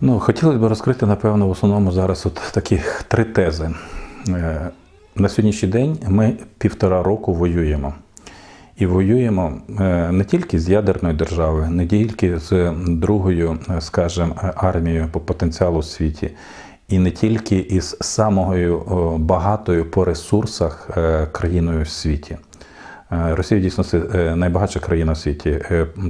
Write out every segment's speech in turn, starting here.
Ну, хотілося б розкрити, напевно, в основному зараз от такі три тези. Е, На сьогоднішній день ми півтора року воюємо. І воюємо е, не тільки з ядерною державою, не тільки з другою, е, скажімо, армією по потенціалу у світі, і не тільки із самою багатою по ресурсах країною в світі. Росія дійсно найбагатша країна в світі.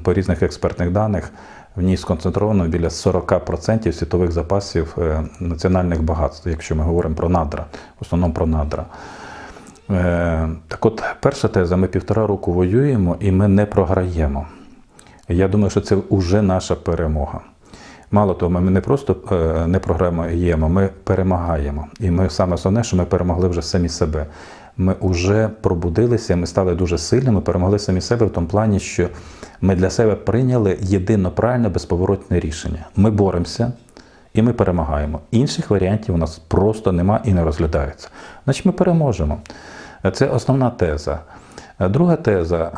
По різних експертних даних в ній сконцентровано біля 40% світових запасів е, національних багатств, якщо ми говоримо про надра, в основному про надра. Е, Так от, перша теза: ми півтора року воюємо і ми не програємо. Я думаю, що це вже наша перемога. Мало того, ми не просто е, не програємо, ми перемагаємо. І ми саме основне, що ми перемогли вже самі себе. Ми вже пробудилися, ми стали дуже сильними, перемогли самі себе в тому плані, що ми для себе прийняли єдино правильне безповоротне рішення. Ми боремося і ми перемагаємо. Інших варіантів у нас просто нема і не розглядається. Значить, ми переможемо. Це основна теза. Друга теза: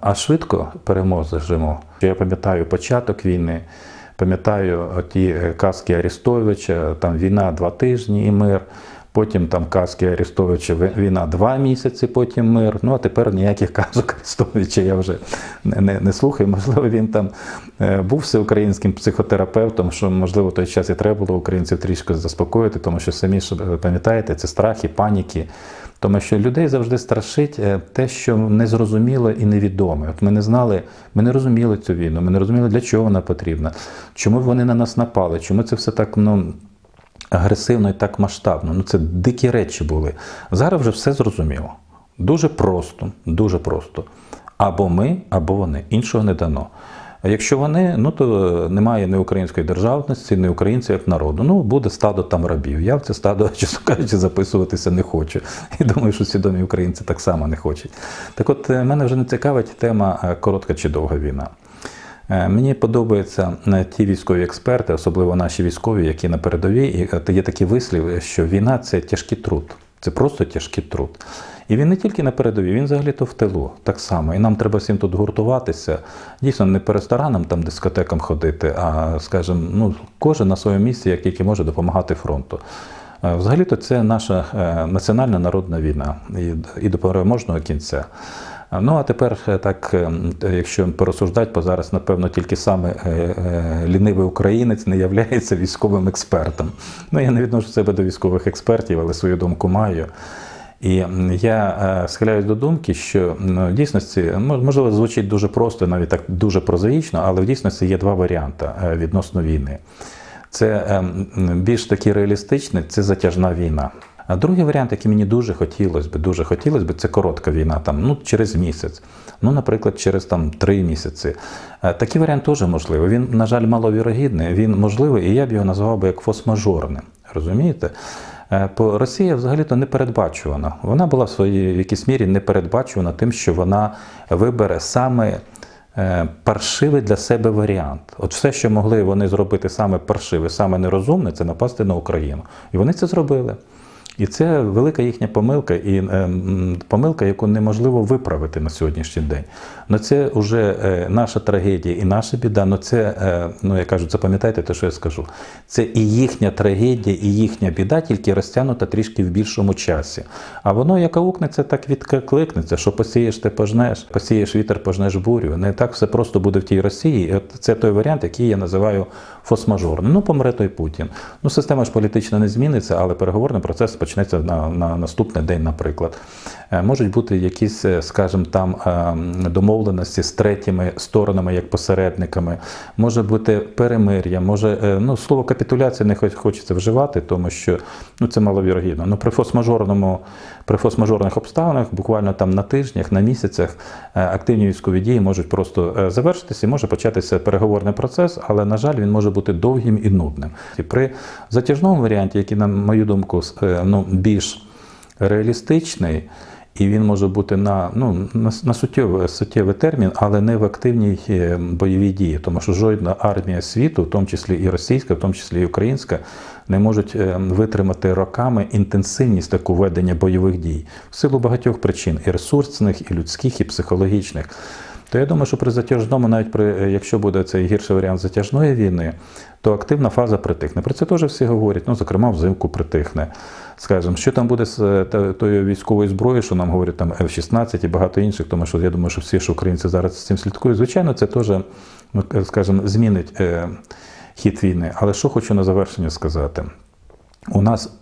а- швидко переможемо. Я пам'ятаю початок війни, пам'ятаю ті е, казки Арістовича, там війна два тижні і мир. Потім там казки Арістовича війна два місяці, потім мир. Ну а тепер ніяких казок Арістовича я вже не, не, не слухаю. Можливо, він там е, був всеукраїнським психотерапевтом, що можливо в той час і треба було українців трішки заспокоїти, тому що самі ж е, пам'ятаєте, це страхи, паніки. Тому що людей завжди страшить е, те, що незрозуміло і невідоме. От ми не знали, ми не розуміли цю війну, ми не розуміли, для чого вона потрібна, чому вони на нас напали, чому це все так ну, агресивно і так масштабно. Ну це дикі речі були. Зараз вже все зрозуміло. Дуже просто, дуже просто. Або ми, або вони. Іншого не дано. А якщо вони, ну то немає ні української державності, ні українців як народу. Ну, буде стадо там рабів. Я в це стадо, чесно кажучи, записуватися не хочу. І думаю, що свідомі українці так само не хочуть. Так от е, мене вже не цікавить тема е, коротка чи довга війна. Е, Мені подобаються е, ті військові експерти, особливо наші військові, які на передовій. І е, є такий вислів, що війна це тяжкий труд. Це просто тяжкий труд. І він не тільки на передовій, він взагалі-то в тилу так само. І нам треба всім тут гуртуватися. Дійсно, не по ресторанам, там, дискотекам ходити, а скажімо, ну, кожен на своєму місці, як тільки може допомагати фронту. Взагалі-то це наша національна народна війна і до переможного кінця. Ну а тепер е, так, е, якщо порозсуждати, бо зараз, напевно, тільки саме е, е, лінивий українець не являється військовим експертом. Ну, я не відношу себе до військових експертів, але свою думку маю. І я е, схиляюсь до думки, що ну, в дійсності, можливо, звучить дуже просто, навіть так дуже прозаїчно, але в дійсності є два варіанти е, відносно війни. Це ем, більш такий реалістичний, це затяжна війна. А другий варіант, який мені дуже хотілося б, дуже хотілося б, це коротка війна, там, ну, через місяць, ну, наприклад, через там, три місяці. Е, Такий варіант теж можливий. Він, на жаль, маловірогідний, він можливий, і я б його назвав би як фос-мажорним. Розумієте? Е, Росія взагалі-то не передбачувана. Вона була в своїй в якійсь мірі не передбачувана тим, що вона вибере саме е, паршивий для себе варіант. От все, що могли вони зробити саме паршиве, саме нерозумне, це напасти на Україну. І вони це зробили. І це велика їхня помилка, і е, помилка, яку неможливо виправити на сьогоднішній день. Ну це вже е, наша трагедія і наша біда. Ну це, е, ну я кажу, запам'ятайте те, що я скажу. Це і їхня трагедія, і їхня біда, тільки розтягнута трішки в більшому часі. А воно як аукнеться, так відкликнеться, що посієш, ти пожнеш, посієш вітер, пожнеш бурю. Не так все просто буде в тій Росії. От це той варіант, який я називаю фосмажорним. Ну, помре той Путін. Ну, система ж політична не зміниться, але переговорний процес почнеться на, на наступний день, наприклад. Е, Можуть бути якісь, е, скажімо, там е, домовленості з третіми сторонами, як посередниками, може бути перемир'я, може, ну, слово капітуляція не хоч- хочеться вживати, тому що ну, це маловірогідно. Ну, при фосмажорному, при фосмажорних обставинах, буквально там на тижнях, на місяцях активні військові дії можуть просто завершитися і може початися переговорний процес, але, на жаль, він може бути довгим і нудним. І при затяжному варіанті, який, на мою думку, ну, більш реалістичний, і він може бути на, ну, на, суттєвий, суттєвий термін, але не в активній е, бойовій дії, тому що жодна армія світу, в тому числі і російська, в тому числі і українська, не можуть е, витримати роками інтенсивність таку ведення бойових дій в силу багатьох причин і ресурсних, і людських, і психологічних. То я думаю, що при затяжному, навіть при е, якщо буде цей гірший варіант затяжної війни, то активна фаза притихне. Про це теж всі говорять. Ну, зокрема, взимку притихне. Скажемо, що там буде з е, тою військовою зброєю, що нам говорять там F-16 і багато інших, тому що я думаю, що всі ж українці зараз з цим слідкують. Звичайно, це теж, ну, скажімо, змінить е, хід війни. Але що хочу на завершення сказати? У нас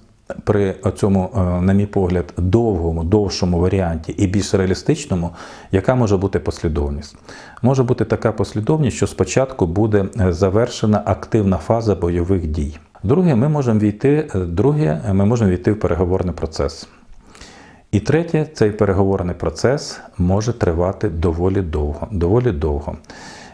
при цьому, е, на мій погляд, довгому, довшому варіанті і більш реалістичному, яка може бути послідовність? Може бути така послідовність, що спочатку буде е, завершена активна фаза бойових дій. Друге, ми можемо війти, е, друге, ми можемо війти в переговорний процес. І третє, цей переговорний процес може тривати доволі довго. Доволі довго.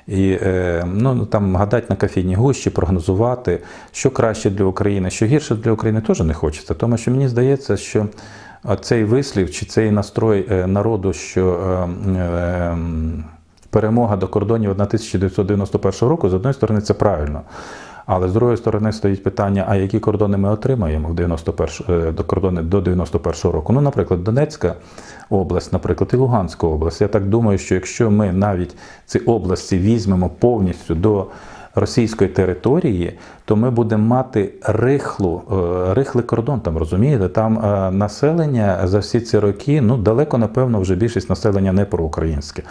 І е, ну, там гадати на кофійні гущі, прогнозувати, що краще для України, що гірше для України, теж не хочеться. Тому що мені здається, що цей вислів чи цей настрой е, народу, що е, е, перемога до кордонів 1991 року, з одної сторони, це правильно. Але з другої сторони стоїть питання, а які кордони ми отримаємо в 91, е, до кордони до 91-го року. Ну, наприклад, Донецька область, наприклад, і Луганська область. Я так думаю, що якщо ми навіть ці області візьмемо повністю до російської території, то ми будемо мати рихлу, е, рихлий кордон. Там розумієте, там е, населення за всі ці роки, ну далеко напевно, вже більшість населення не проукраїнське.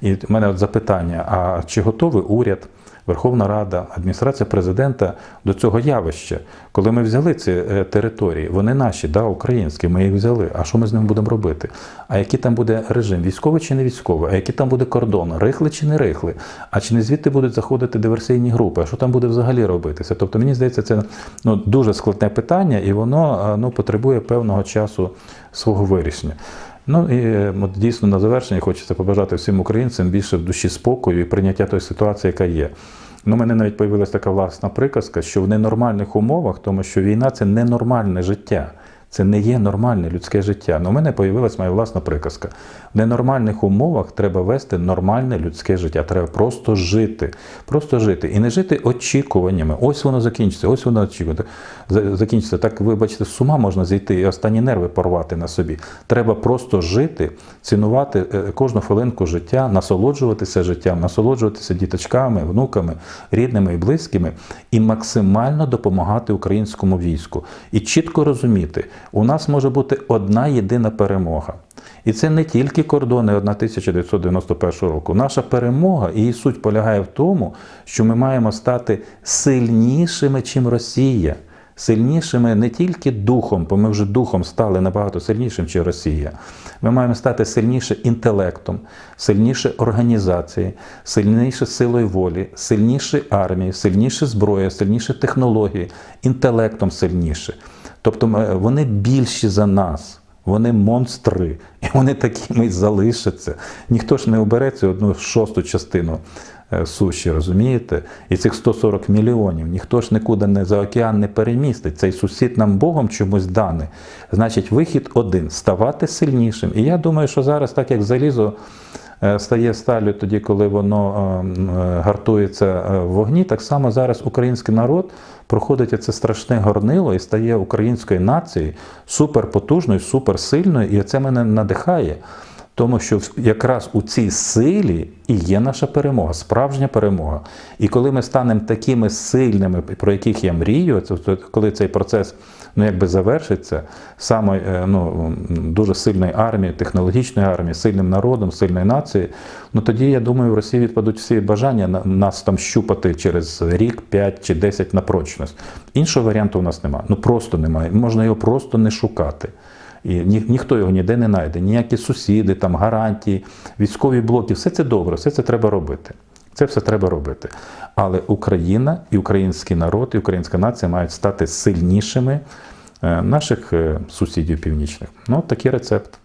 І в мене от запитання: а чи готовий уряд? Верховна Рада, адміністрація президента до цього явища, коли ми взяли ці е, території, вони наші, да, українські, ми їх взяли. А що ми з ними будемо робити? А який там буде режим, військовий чи не військовий? А який там буде кордон, рихли чи не рихли? А чи не звідти будуть заходити диверсійні групи? А що там буде взагалі робитися? Тобто, мені здається, це ну, дуже складне питання, і воно е, ну, потребує певного часу свого вирішення. Ну і е, от, дійсно на завершення хочеться побажати всім українцям більше в душі спокою і прийняття тої ситуації, яка є. Ну, мене навіть появилася така власна приказка, що в ненормальних умовах, тому що війна це ненормальне життя. Це не є нормальне людське життя. Ну, у мене появилась моя власна приказка. В ненормальних умовах треба вести нормальне людське життя. Треба просто жити. Просто жити. І не жити очікуваннями. Ось воно закінчиться, ось воно очікує. За- Закінчиться. Так, вибачте, з ума можна зійти і останні нерви порвати на собі. Треба просто жити, цінувати е, кожну хвилинку життя, насолоджуватися життям, насолоджуватися діточками, внуками, рідними і близькими, і максимально допомагати українському війську. І чітко розуміти, у нас може бути одна єдина перемога. І це не тільки кордони 1991 року. Наша перемога і її суть полягає в тому, що ми маємо стати сильнішими, чим Росія. Сильнішими не тільки духом, бо ми вже духом стали набагато сильнішим, ніж Росія. Ми маємо стати сильніше інтелектом, сильніше організації, сильніше силою волі, сильніше армії, сильніше зброї, сильніше технології, інтелектом сильніше. Тобто вони більші за нас. Вони монстри, і вони такими й залишаться. Ніхто ж не обере цю одну шосту частину е, суші, розумієте? І цих 140 мільйонів ніхто ж нікуди не за океан не перемістить. Цей сусід нам Богом чомусь даний. Значить, вихід один ставати сильнішим. І я думаю, що зараз, так як залізо е, стає сталю тоді, коли воно е, е, гартується е, в вогні, так само зараз український народ проходить це страшне горнило і стає українською нацією суперпотужною, суперсильною, і це мене надихає. Тому що якраз у цій силі і є наша перемога, справжня перемога. І коли ми станемо такими сильними, про яких я мрію, це коли цей процес ну, якби завершиться, саме е, ну, дуже сильної армії, технологічної армії, сильним народом, сильною нацією, ну тоді я думаю, в Росії відпадуть всі бажання на- нас там щупати через рік, 5 чи 10 на прочність. Іншого варіанту у нас немає. Ну просто немає. Можна його просто не шукати. І ні, ніхто його ніде не знайде, ніякі сусіди, там, гарантії, військові блоки, все це добре, все це треба робити. Це все треба робити. Але Україна і український народ, і українська нація мають стати сильнішими е, наших е, сусідів північних. Ну, такий рецепт.